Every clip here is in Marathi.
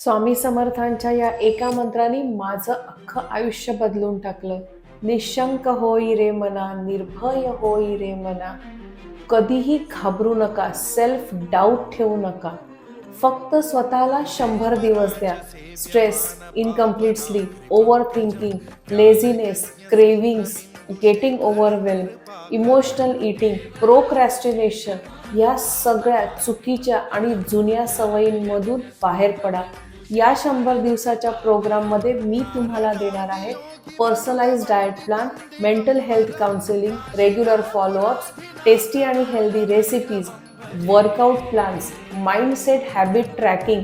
स्वामी समर्थांच्या या एका मंत्राने माझं अख्खं आयुष्य बदलून टाकलं. निशंक होई रे मना निर्भय होई रे मना. कधीही घाबरू नका सेल्फ डाऊट ठेवू नका. फक्त स्वतःला शंभर दिवस द्या. Stress incomplete sleep over thinking laziness cravings getting overwhelm emotional eating procrastination या सगळ्या चुकीच्या आणि जुन्या सवयींमधून बाहेर पडा. या शंभर दिवसाच्या प्रोग्राममध्ये मी तुम्हाला देणार आहे personalise diet plan mental health counselling regular followups tasty आणि healthy recipes workout plans mindset habit tracking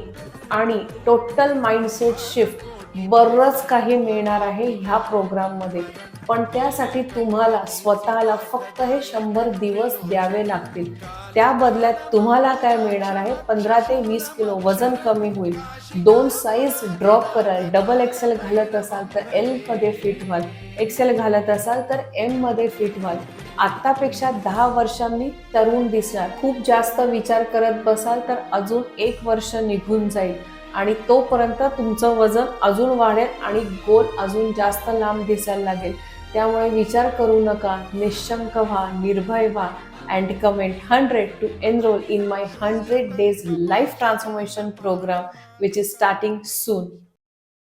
आणि टोटल माइंडसेट शिफ्ट बरंच काही मिळणार आहे ह्या प्रोग्राममध्ये. पण त्यासाठी तुम्हाला स्वतःला फक्त हे शंभर दिवस द्यावे लागतील. त्या बदल्यात तुम्हाला काय मिळणार आहे? पंधरा ते वीस किलो वजन कमी होईल. दोन साईज ड्रॉप कराल. डबल एक्सेल घालत असाल तर एलमध्ये फिट व्हाल. एक्सेल घालत असाल तर एममध्ये फिट व्हाल. आत्तापेक्षा दहा वर्षांनी तरुण दिसणार. खूप जास्त विचार करत बसाल तर अजून एक वर्ष निघून जाईल. आणि तोपर्यंत तुमचं वजन अजून वाढेल आणि गोल अजून जास्त लांब दिसायला लागेल. त्यामुळे विचार करू नका. निशंक व्हा निर्भय व्हा. and comment 100 to enroll in my 100 days life transformation program, which is starting soon.